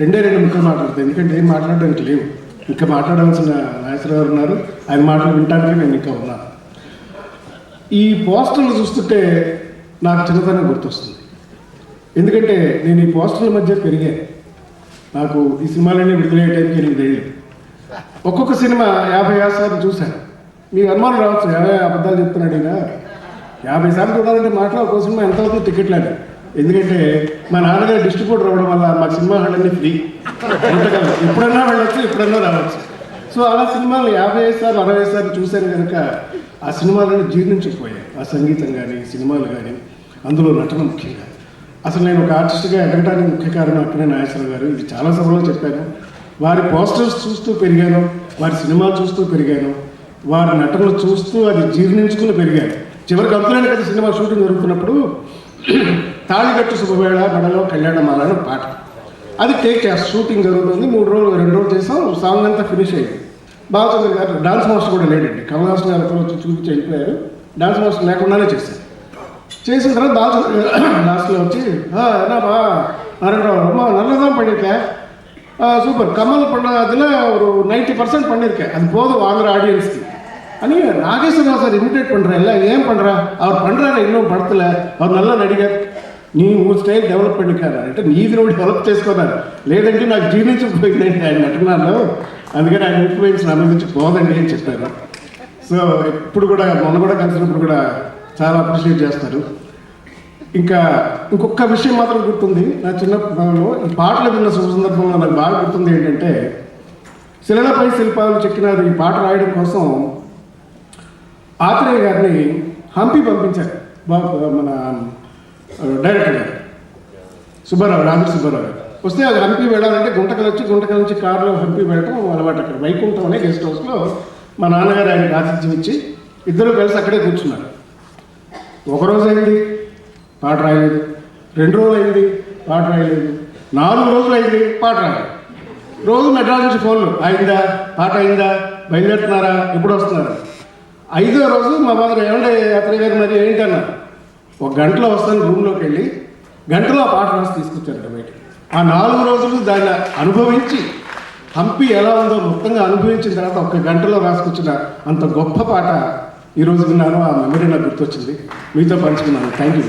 రెండే రెండు ముక్కలు మాట్లాడతాను ఎందుకంటే ఏం మాట్లాడడానికి లేవు. ఇంకా మాట్లాడాల్సిన నాగేశ్వరరావు గారు ఉన్నారు? ఆయన మాటలు వినడానికి నేను ఇంకా ఉన్నాను ఈ పోస్టర్లు చూస్తుంటే నాకు చిన్నతనం గుర్తొస్తుంది. ఎందుకంటే నేను ఈ పోస్టర్ల మధ్య పెరిగాను నాకు ఈ సినిమాలన్నీ విడుదలయ్యే టైంకి ఎనిమిది ఒక్కొక్క సినిమా యాభై ఆరు సార్లు చూశాను. మీకు అనుమానం రావచ్చు. యాభై అబద్ధాలు చెప్తున్నాడు ఈయన యాభై సార్లు చూడాలంటే మాటలో ఒక సినిమా ఎంత అవుతుంది టికెట్లు అని ఎందుకంటే మా నాన్నగారు డిస్ట్రిబ్యూటర్ అవ్వడం వల్ల మా సినిమా హాళ్ళన్నీ ఫ్రీ. ఎంతకాలం ఎప్పుడన్నా వెళ్ళొచ్చు ఎప్పుడన్నా రావచ్చు. సో అలా సినిమాలు యాభై ఐదు సార్లు అరవై సార్లు చూశాను కనుక ఆ సినిమాలను జీర్ణించుకుపోయాయి ఆ సంగీతం కానీ సినిమాలు కానీ అందులో నటన ముఖ్యంగా. అసలు నేను ఒక ఆర్టిస్ట్గా ఎదగడానికి ముఖ్య కారణం అక్కడే నాగేశ్వర గారు. ఇది చాలా సభలో చెప్పాను. వారి పోస్టర్స్ చూస్తూ పెరిగాను వారి సినిమాలు చూస్తూ పెరిగాను వారి నటనలు చూస్తూ అది జీర్ణించుకుని పెరిగాను. చివరికి అంతులేని కదా సినిమా షూటింగ్ జరుగుతున్నప్పుడు తాళిగట్టు శుభవేళ మెడలో కళ్యాణమాల అని పాట అది టేక్ చేస్తాం షూటింగ్ జరుగుతుంది మూడు రోజులు రెండు రోజులు చేసాం సాంగ్ అంతా ఫినిష్ అయ్యింది బాలచంద్ర గారు డాన్స్ మాస్టర్ కూడా లేడండి కమల్ హాసన్ గారు అక్కడ వచ్చి చూపించి వెళ్ళిపోయారు డాన్స్ మాస్టర్ లేకుండానే చేశారు చేసిన తర్వాత బాలచంద్ర గారు లాస్ట్లో వచ్చి "ఆ, என்ன பா நாராயணராவ் ரொம்ப நல்லா தான் பண்ணியிருக்கேன் ஆ, சூப்பர் கமல் பண்ணதில் ஒரு நைன்டி பர்சன்ட் பண்ணியிருக்கேன் அது போதும் வாங்குற ஆடியன்ஸ்க்கு అని నాగేశ్వరరావు సార్ ఇమిటేట్ பண்ணுற இல்லை ஏன் பண்ணுறா அவர் பண்ணுறாரு இன்னும் படத்தில் அவர் நல்ல నడిగర్ నీ స్టైల్ డెవలప్మెంట్ కదా. అంటే నీది నువ్వు డెవలప్ చేసుకోదా లేదంటే నాకు జీవించకపోయిందండి ఆయన అంటున్నాను. అందుకని ఆయన ఇన్ఫ్లుయెన్స్ నా నుంచి పోదండి అని చెప్పారు. సో ఇప్పుడు కూడా మొన్న కూడా కలిసినప్పుడు కూడా చాలా అప్రిషియేట్ చేస్తారు. ఇంకా ఇంకొక విషయం మాత్రం గుర్తుంది. నా చిన్నప్పుడు పాటలు విన్న సందర్భంలో నాకు బాగా గుర్తుంది ఏంటంటే శిలలపై శిల్పాలు చెక్కినారు ఈ పాట రాయడం కోసం ఆత్రేయ గారిని హంపి పంపించారు. మన డైరెక్టర్ గారు. సుబ్బారావు రాజు సుబ్బారావు గారు. వస్తే అది హంపి వెళ్ళాలంటే గుంటకల్ వచ్చి గుంటకల నుంచి కారులో హంపి వెళ్ళడం అలవాటు అక్కడ. వైకుంఠం అనే గెస్ట్ హౌస్లో మా నాన్నగారు ఆయనకు ఆతిథ్యం ఇచ్చి ఇద్దరు కలిసి అక్కడే కూర్చున్నారు. ఒక రోజు అయింది పాట రాయలేదు. రెండు రోజులు అయింది పాట రాయలేదు. నాలుగు రోజులు అయింది పాట రాయలేదు. రోజు మెడ్రాస్ నుంచి ఫోన్లు అయిందా? పాట అయిందా? బయలుదేరుతున్నారా? ఎప్పుడు వస్తున్నారా? ఐదో రోజు మా మదర్ ఏమంటే అతని గారు మరి ఏంటన్నారు? ఒక గంటలో వస్తాను రూమ్లోకి వెళ్ళి గంటలో పాట రాసి తీసుకొచ్చారు బయట ఆ నాలుగు రోజులు దాన్ని అనుభవించి హంపి ఎలా ఉందో మొత్తంగా అనుభవించిన తర్వాత ఒక గంటలో రాసుకొచ్చిన అంత గొప్ప పాట ఈరోజు విన్నాను ఆ మెమరీ నాకు గుర్తొచ్చింది. మీతో పంచుకున్నాను. Thank you